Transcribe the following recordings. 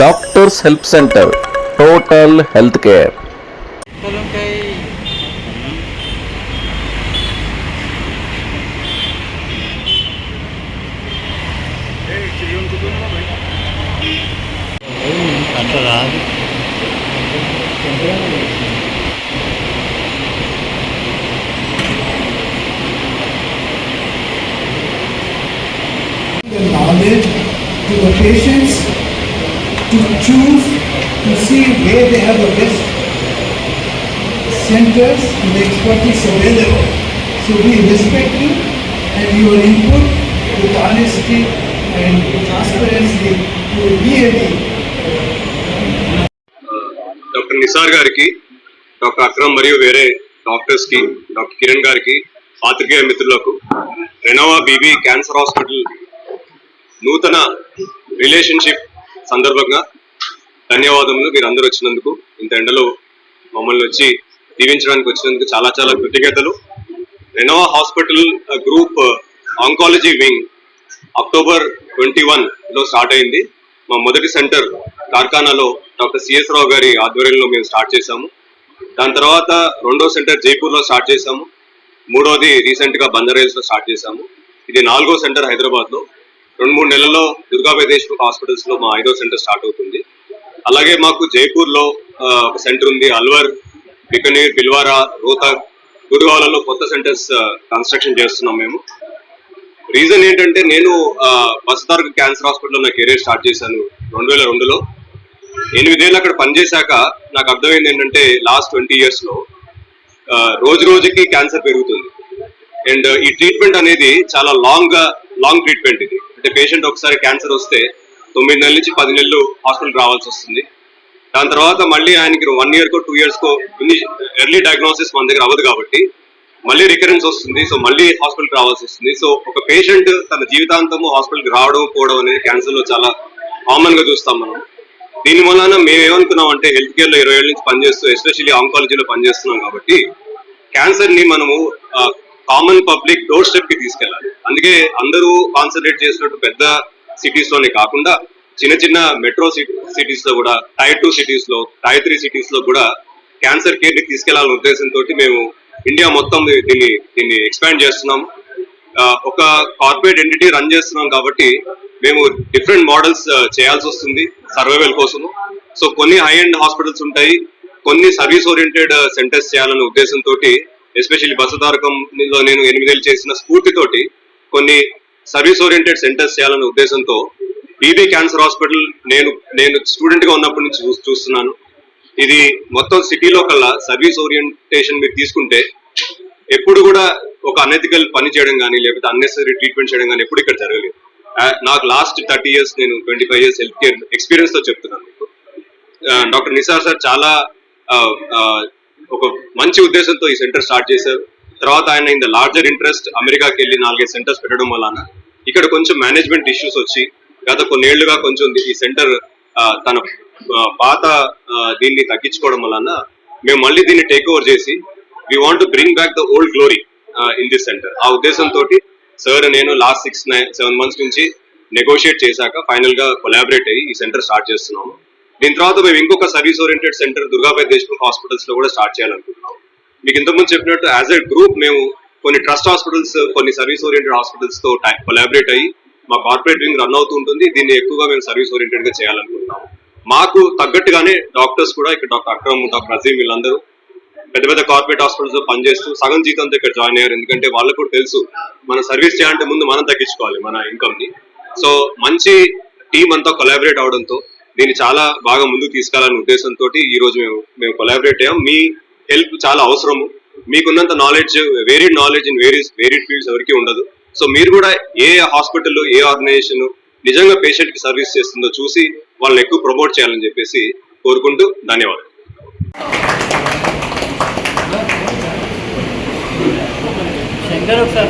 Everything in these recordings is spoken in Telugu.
doctors help center total health care కలుంకాయ అంత రాదు the knowledge to the patients to choose to see where they have the best centers and the expertise available. So we respect you and your input with honesty and transparency will really doctor Nisar గారికి డాక్టర్ అక్రమ్ మరియు వేరే డాక్టర్స్ కి డాక్టర్ కిరణ్ గారికి పాత్రికేయ మిత్రులకు రెనోవా బీబీ క్యాన్సర్ హాస్పిటల్ నూతన రిలేషన్షిప్ సందర్భంగా ధన్యవాదములు మీరు అందరూ వచ్చినందుకు. ఇంత ఎండలో మమ్మల్ని వచ్చి దీవించడానికి వచ్చినందుకు చాలా చాలా కృతజ్ఞతలు. Renova hospital group oncology wing October twenty వన్లో స్టార్ట్ అయింది. మా మొదటి సెంటర్ కార్ఖానాలో డాక్టర్ సిఎస్ రావు గారి ఆధ్వర్యంలో మేము స్టార్ట్ చేశాము. దాని తర్వాత రెండో సెంటర్ జైపూర్లో స్టార్ట్ చేశాము. మూడోది రీసెంట్గా బందరైల్స్లో స్టార్ట్ చేశాము. ఇది నాలుగో సెంటర్ హైదరాబాద్లో. రెండు మూడు నెలల్లో దుర్గాబాయ్ దేశ్ముఖ్ హాస్పిటల్స్లో మా ఐదో సెంటర్ స్టార్ట్ అవుతుంది. అలాగే మాకు జైపూర్లో ఒక సెంటర్ ఉంది అల్వర్ బికనీర్ బిల్వారా రోహతక్ గుడివాలలో కొత్త సెంటర్స్ కన్స్ట్రక్షన్ చేస్తున్నాం మేము. రీజన్ ఏంటంటే నేను బస్తార్గ్ క్యాన్సర్ హాస్పిటల్లో నా కెరీర్ స్టార్ట్ చేశాను రెండు వేల రెండులో. ఎనిమిదేళ్ళు అక్కడ పనిచేశాక నాకు అర్థమైంది ఏంటంటే లాస్ట్ ట్వంటీ ఇయర్స్లో రోజు రోజుకి క్యాన్సర్ పెరుగుతుంది. అండ్ ఈ ట్రీట్మెంట్ అనేది చాలా లాంగ్ లాంగ్ ట్రీట్మెంట్ ఇది. అంటే పేషెంట్ ఒకసారి క్యాన్సర్ వస్తే తొమ్మిది నెలల నుంచి పది నెలలు హాస్పిటల్ రావాల్సి వస్తుంది. దాని తర్వాత మళ్ళీ ఆయనకి వన్ ఇయర్ కో టూ ఇయర్స్ ఇన్ని ఎర్లీ డయాగ్నోసిస్ మన దగ్గర అవ్వదు కాబట్టి మళ్ళీ రికరెన్స్ వస్తుంది. సో మళ్ళీ హాస్పిటల్ రావాల్సి వస్తుంది. సో ఒక పేషెంట్ తన జీవితాంతము హాస్పిటల్కి రావడం పోవడం అనేది క్యాన్సర్లో చాలా కామన్గా చూస్తాం మనం. దీని వలన మేము ఏమనుకున్నాం అంటే హెల్త్ కేర్లో ఇరవై ఏళ్ళ నుంచి పనిచేస్తూ ఎస్పెషల్లీ ఆంకాలజీలో పనిచేస్తున్నాం కాబట్టి క్యాన్సర్ని మనము కామన్ పబ్లిక్ డోర్ స్టెప్కి తీసుకెళ్ళాలి. అందుకే అందరూ కాన్సన్ట్రేట్ చేసినట్టు పెద్ద సిటీస్లోనే కాకుండా చిన్న చిన్న మెట్రో సిటీస్లో కూడా టైర్ టూ సిటీస్లో టైర్ త్రీ సిటీస్లో కూడా క్యాన్సర్ కేర్ని తీసుకెళ్ళాలనే ఉద్దేశంతో మేము ఇండియా మొత్తం దీన్ని దీన్ని ఎక్స్పాండ్ చేస్తున్నాం. ఒక కార్పొరేట్ ఎంటిటీ రన్ చేస్తున్నాం కాబట్టి మేము డిఫరెంట్ మోడల్స్ చేయాల్సి వస్తుంది సర్వైవల్ కోసం సో కొన్ని హై ఎండ్ హాస్పిటల్స్ ఉంటాయి కొన్ని సర్వీస్ ఓరియంటెడ్ సెంటర్స్ చేయాలనే ఉద్దేశంతో ఎస్పెషల్లీ బసతారకంలో నేను ఎనిమిదేళ్ళు చేసిన స్ఫూర్తితోటి కొన్ని సర్వీస్ ఓరియంటెడ్ సెంటర్స్ చేయాలనే ఉద్దేశంతో బీబీ క్యాన్సర్ హాస్పిటల్ నేను నేను స్టూడెంట్గా ఉన్నప్పటి నుంచి చూ- చూస్తున్నాను. ఇది మొత్తం సిటీలో కల్లా సర్వీస్ ఓరియంటేషన్ మీరు తీసుకుంటే ఎప్పుడు కూడా ఒక అనెథికల్ పని చేయడం కానీ లేకపోతే అన్నెసరీ ట్రీట్మెంట్ చేయడం కానీ ఎప్పుడు ఇక్కడ జరగలేదు. నాకు లాస్ట్ థర్టీ ఇయర్స్ నేను twenty five years health care ఎక్స్పీరియన్స్తో చెప్తున్నాను. మీకు డాక్టర్ నిసార్ సార్ చాలా ఒక మంచి ఉద్దేశంతో ఈ సెంటర్ స్టార్ట్ చేశారు. తర్వాత ఆయన ఇన్ ద లార్జర్ ఇంట్రెస్ట్ అమెరికాకి వెళ్ళి నాలుగైదు సెంటర్స్ పెట్టడం వలన ఇక్కడ కొంచెం మేనేజ్మెంట్ ఇష్యూస్ వచ్చి గత కొన్నేళ్ళుగా కొంచెం ఈ సెంటర్ తన పాత దీన్ని తగ్గించుకోవడం వలన మేము మళ్ళీ దీన్ని టేక్ ఓవర్ చేసి we want to bring back the old glory in this centre ఆ ఉద్దేశంతో సార్ నేను last six nine seven months నుంచి నెగోషియేట్ చేశాక ఫైనల్గా కొలాబరేట్ అయ్యి ఈ సెంటర్ స్టార్ట్ చేస్తున్నాము. దీని తర్వాత మేము ఇంకొక service oriented centre Durgabai Deshmukh హాస్పిటల్స్లో కూడా స్టార్ట్ చేయాలనుకుంటున్నాం. మీకు ఇంతకుముందు చెప్పినట్టు యాజ్ ఎ గ్రూప్ మేము కొన్ని ట్రస్ట్ హాస్పిటల్స్ కొన్ని సర్వీస్ ఓరియంటెడ్ హాస్పిటల్స్తో కొలాబరేట్ అయ్యి మా కార్పొరేట్ వింగ్ రన్ అవుతూ ఉంటుంది. దీన్ని ఎక్కువగా మేము సర్వీస్ ఓరియంటెడ్గా చేయాలనుకుంటున్నాం. మాకు తగ్గట్టుగానే డాక్టర్స్ కూడా ఇక్కడ డాక్టర్ అక్రమ్ డాక్టర్ అజీమ్ వీళ్ళందరూ పెద్ద పెద్ద కార్పొరేట్ హాస్పిటల్స్లో పనిచేస్తూ సగం జీతంతో ఇక్కడ జాయిన్ అయ్యారు. ఎందుకంటే వాళ్ళకు కూడా తెలుసు మన సర్వీస్ చేయాలంటే ముందు మనం తగ్గించుకోవాలి మన ఇన్కమ్ని. సో మంచి టీం అంతా కొలాబరేట్ అవడంతో దీన్ని చాలా బాగా ముందుకు తీసుకెళ్ళాలనే ఉద్దేశంతో ఈ రోజు మేము మేము కొలాబరేట్ అయ్యాం. మీ హెల్ప్ చాలా అవసరము. మీకున్నంత knowledge varied knowledge in various varied fields ఎవరికి ఉండదు. సో మీరు కూడా ఏ హాస్పిటల్ ఏ ఆర్గనైజేషన్ నిజంగా పేషెంట్కి సర్వీస్ చేస్తుందో చూసి వాళ్ళని ఎక్కువ ప్రమోట్ చేయాలని చెప్పేసి కోరుకుంటూ ధన్యవాదాలు. శంకర్ ఒకసారి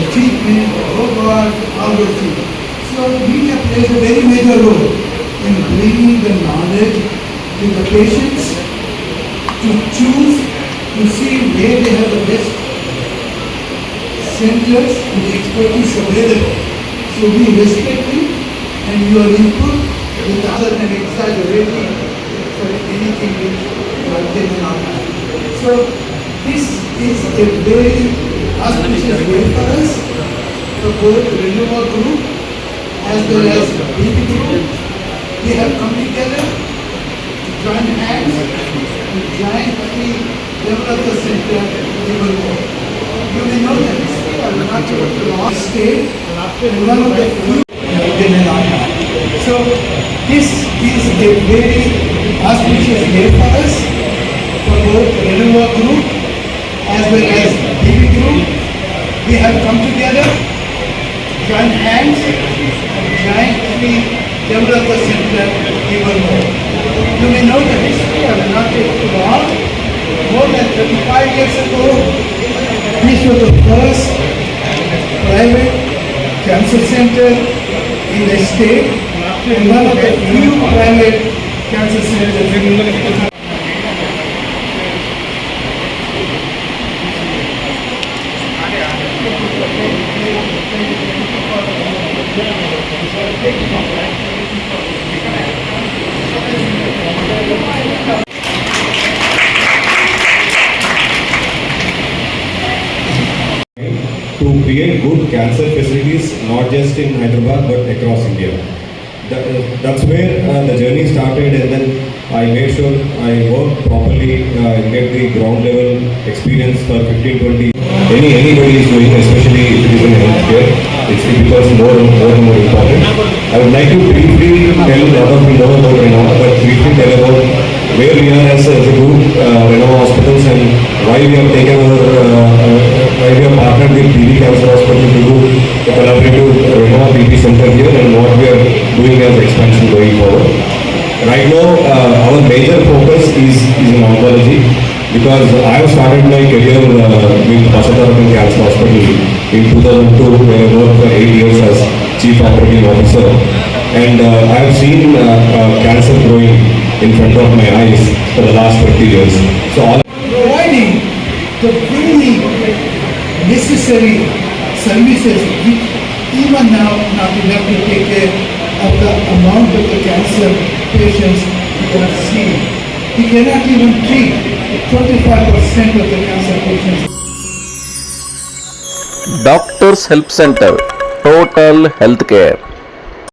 the treatment, oh God, all those. So media plays a very major role in bringing the knowledge to the patients to choose, to see where they have the best centers with expertise available. So we respect you and your input without exaggerating for anything which you are taking out. So this is a very auspicious way for us, for both Renewal Group as well as BP Group. We have come together to join hands, to jointly develop the center even more. You may know that we are not a lost state, and one of the few within an. So this is a very auspicious day for us, for both Renova Group as well as. We have come together, joined hands, jointly develop the center even more. You may know the history of not too long, more than 35 years ago, this was the first private cancer center in the state and one of the few private cancer centers in the to create good cancer facilities not just in Hyderabad but across India. That, uh, that's where uh, the journey started and then I made sure I worked properly, uh, get the ground level experience for 15, 20. Any, anybody is doing, especially if it is in healthcare, it becomes more and more and more important. I would like to briefly tell a lot of you know about Renova, but briefly tell about where we are as a, group, uh, Renova Hospitals and why we have taken our, uh, uh, why we have partnered with BB Cancer Hospital to do a collaborative Renova BB Center here and what we are doing as expansion going forward. Right now, uh, our major focus is, is in oncology because I have started my career uh, with Pasatarakan Cancer Hospital in 2002 where I worked for eight years as Chief Operating Officer and uh, I have seen uh, uh, cancer growing in front of my eyes for the last 20 years. So all providing the very necessary services even now not enough to take care of the amount of the cancer patients we are seeing. We cannot even treat twenty-five percent of the cancer patients. Doctors help centre total health care